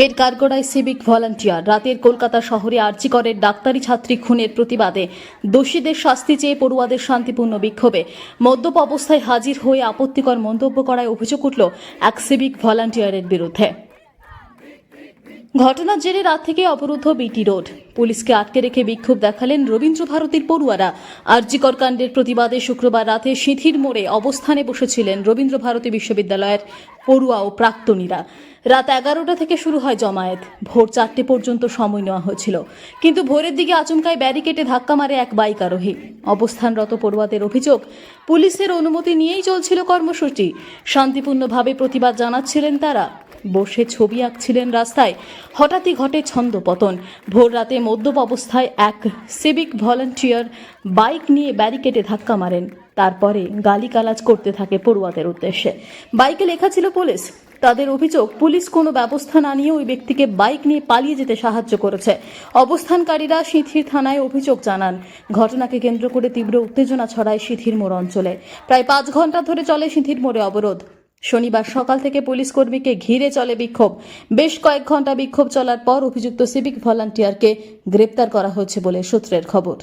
ফের কারগোড়ায় civic volunteer. রাতের কলকাতা শহরে আর্চিকরের ডাক্তারি ছাত্রী খুনের প্রতিবাদে দোষীদের শাস্তি চেয়ে পড়ুয়াদের শান্তিপূর্ণ বিক্ষোভে। মদ্যপ অবস্থায় হাজির হয়ে আপত্তিকর মন্তব্য করায় অভিযোগ উঠল এক সিভিক ভলান্টিয়ারের বিরুদ্ধে। ঘটনার জেরে রাত থেকে অবরুদ্ধ বিটি রোড। পুলিশকে আটকে রেখে বিক্ষোভ দেখালেন রবীন্দ্র ভারতীর পড়ুয়ারা। আরজিকর কাণ্ডের প্রতিবাদে শুক্রবার রাতে সিঁথির মোড়ে অবস্থানে বসেছিলেন রবীন্দ্র ভারতী বিশ্ববিদ্যালয়ের পড়ুয়া ও প্রাক্তনীরা। রাত এগারোটা থেকে শুরু হয় জমায়েত। ভোর চারটে পর্যন্ত সময় নেওয়া হয়েছিল। কিন্তু ভোরের দিকে আচমকায় ব্যারিকেডে ধাক্কা মারে এক বাইক আরোহী। অবস্থানরত পড়ুয়াদের অভিযোগ, পুলিশের অনুমতি নিয়েই চলছিল কর্মসূচি। শান্তিপূর্ণভাবে প্রতিবাদ জানাচ্ছিলেন তারা। বসে ছবি আঁকছিলেন রাস্তায়। হঠাৎই ঘটে ছন্দপতন ভোর রাতে মদ্যপ অবস্থায় এক সিভিক ভলান্টিয়ার বাইক নিয়ে ব্যারিকেডে ধাক্কা মারেন। তারপরে গালিগালাজ করতে থাকে পড়ুয়াদের উদ্দেশ্যে। বাইকে লেখা ছিল পুলিশ। তাদের অভিযোগ, পুলিশ কোনো ব্যবস্থা না নিয়ে ওই ব্যক্তিকে বাইক নিয়ে পালিয়ে যেতে সাহায্য করেছে। অবস্থানকারীরা সিঁথির থানায় অভিযোগ জানান। ঘটনাকে কেন্দ্র করে তীব্র উত্তেজনা ছড়ায় সিঁথির মোড় অঞ্চলে। প্রায় পাঁচ ঘণ্টা ধরে চলে সিঁথির মোড়ে অবরোধ। শনিবার সকাল থেকে পুলিশ কর্মীকে ঘিরে চলে বিক্ষোভ। বেশ কয়েক ঘণ্টা বিক্ষোভ চলার পর অভিযুক্ত সিভিক ভলান্টিয়ারকে গ্রেপ্তার করা হয়েছে বলে সূত্রের খবর।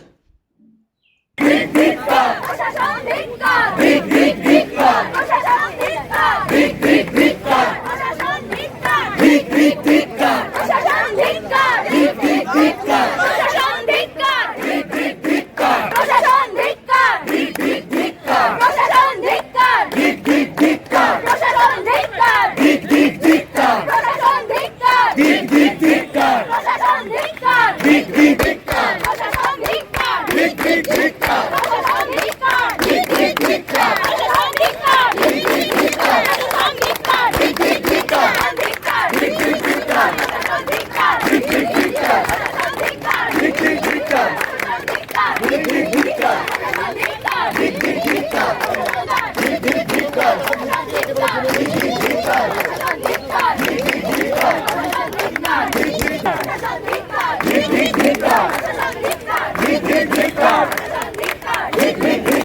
Beep, beep, প্রশাসন ¡Viva